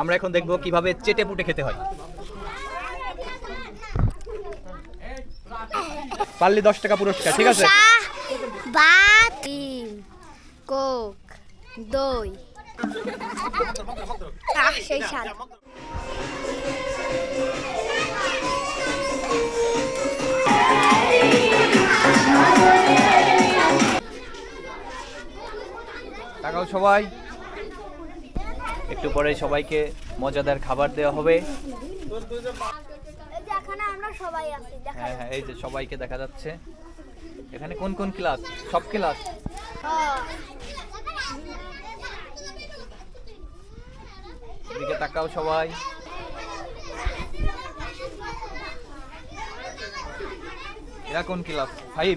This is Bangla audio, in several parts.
আমরা এখন দেখব কীভাবে চেটে পুটে খেতে হয়। পারলি দশ টাকা পুরস্কার ঠিক আছে? ভাত কোক দই। সেই তাকাও সবাই। একটু পরে সবাইকে মজাদার খাবার দেওয়া হবে। হ্যাঁ হ্যাঁ এই যে সবাইকে দেখা যাচ্ছে। এখানে কোন কোন ক্লাস? সব ক্লাস? এদিকে তাকাও সবাই। এরা কোন ক্লাস? ফাইভ?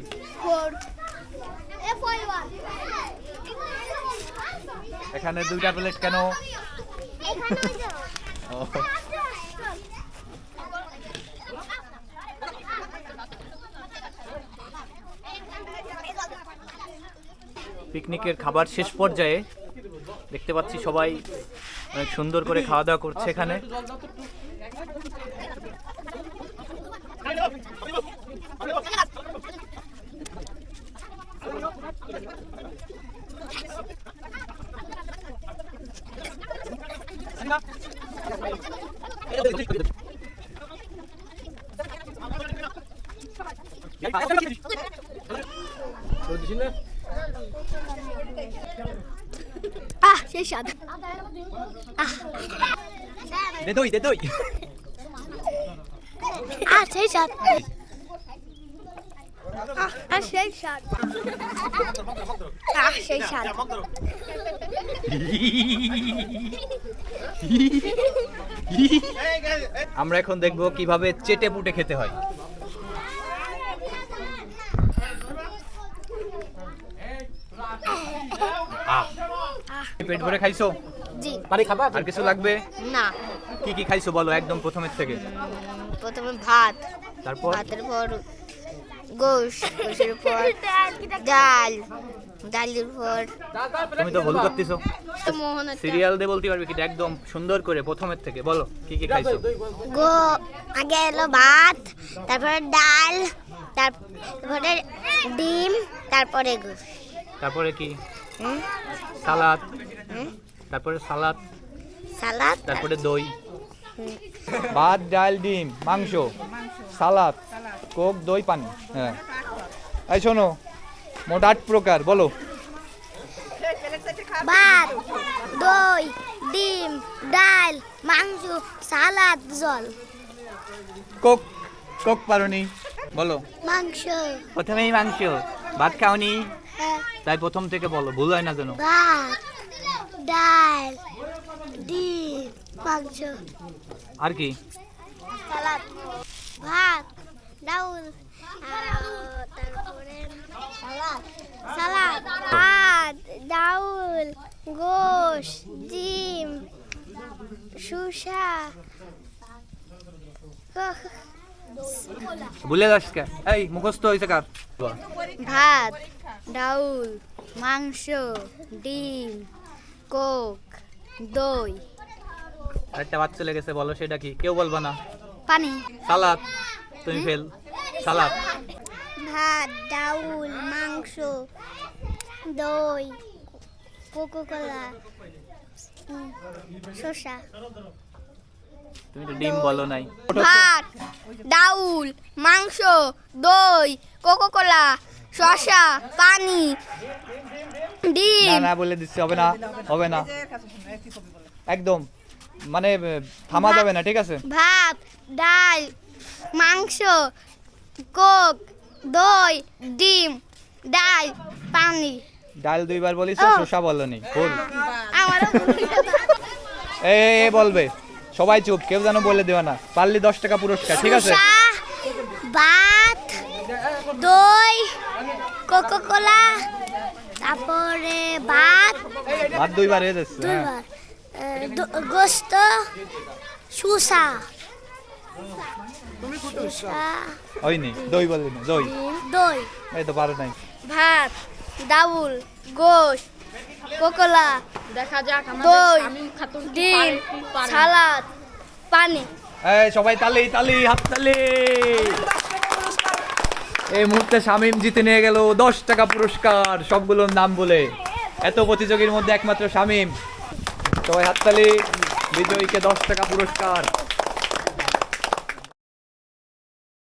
এখানে দুইটা প্লেট কেন? পিকনিকের খাবার শেষ পর্যায়ে দেখতে পাচ্ছি সবাই অনেক সুন্দর করে খাওয়া দাওয়া করছে এখানে। আহ সেই স্বাদ আহ দে দই দে দই আহ সেই স্বাদ আহ আহ, সেই স্বাদ আহ সেই স্বাদ আমরা এখন দেখব কীভাবে চেটে পুটে খেতে হয়। পেট ভরে খাইছো? জি। পানি খাবা? আর কিছু লাগবে? না। কি কি খাইছো বলো একদম প্রথমের থেকে। প্রথমে ভাত তারপর? ভাতের পর গোশ গোশের পর ডাল ডালের পর তুমি তো ভুল করতেছো সিরিয়াল দিয়ে বলতে পারবে কি একদম সুন্দর করে প্রথমের থেকে। বলো কি কি খাইছো? গো আগে এলো ভাত তারপরে ডাল তারপরে ডিম তারপরে গোশ। তারপরে কি? সালাদ। তারপরে সালাদ। সালাদ? তারপরে দই। ভাত ডাল ডিম মাংস সালাদ। কোক দই পানি। হ্যাঁ। এই শোনো মোট আট প্রকার বলো। ভাত দই ডিম ডাল মাংস সালাদ জল। কোক কোক পারোনি বলো। মাংস। প্রথমেই মাংস। ভাত খাওনি? হ্যাঁ, তাই প্রথম থেকে বলো ভুল হয় না যেন। ভাত ডাল ডিম মাংস। আর কি? সালাদ। ভাত ডাউল তারপরে সালাদ সালাদ ভাত ডাউল গোশ ডিম শুষা ভুলে যাস এই মুখস্থ হয়েছে কার? ভাত ডাউল মাংস ডিম কোক দই। একটা বাচ্চা লেগেছে বলো সেটা কি? কেউ বলবা না। পানি। সালাদ। তুমি ফেল সালাদ? ভাত ডাউল মাংস দই কোকো কোলা শসা। তুমি তো ডিম বলো নাই। ভাত ডাউল মাংস দই কোকো কোলা শসা পানি ডিম। না বলে দিচ্ছি হবে না হবে না। একদম মানে থামা যাবে না ঠিক আছে? ভাত ডাল মাংস কোক দই ডিম ডাল পানি। ডাল দুইবার বলিস। শসা বলনি। ভুল এ বলবে। সবাই চুপ কেউ যেন বলে দেবে না। পারলি দশ টাকা পুরস্কার ঠিক আছে? ভাত দই কোকো কোলা তারপরে ভাত। ভাত দুইবার হয়ে যাচ্ছে হ্যাঁ। দুইবার। গোস্ত সুসা সুসা হয়নি দই বললি না দই। দই। এই তো পারো নাই। ভাত ডাউল গোশ কোকোলা দেখা যাক দই, ডিম। সালাদ পানি। এই সবাই তালি তালি হাত তালি। এই মুহূর্তে শামিম জিতে নিয়ে গেল দশ টাকা পুরস্কার সবগুলোর নাম বলে। এত প্রতিযোগীর মধ্যে একমাত্র শামিম। সবাই হাততালি বিজয়ীকে দশ টাকা পুরস্কার।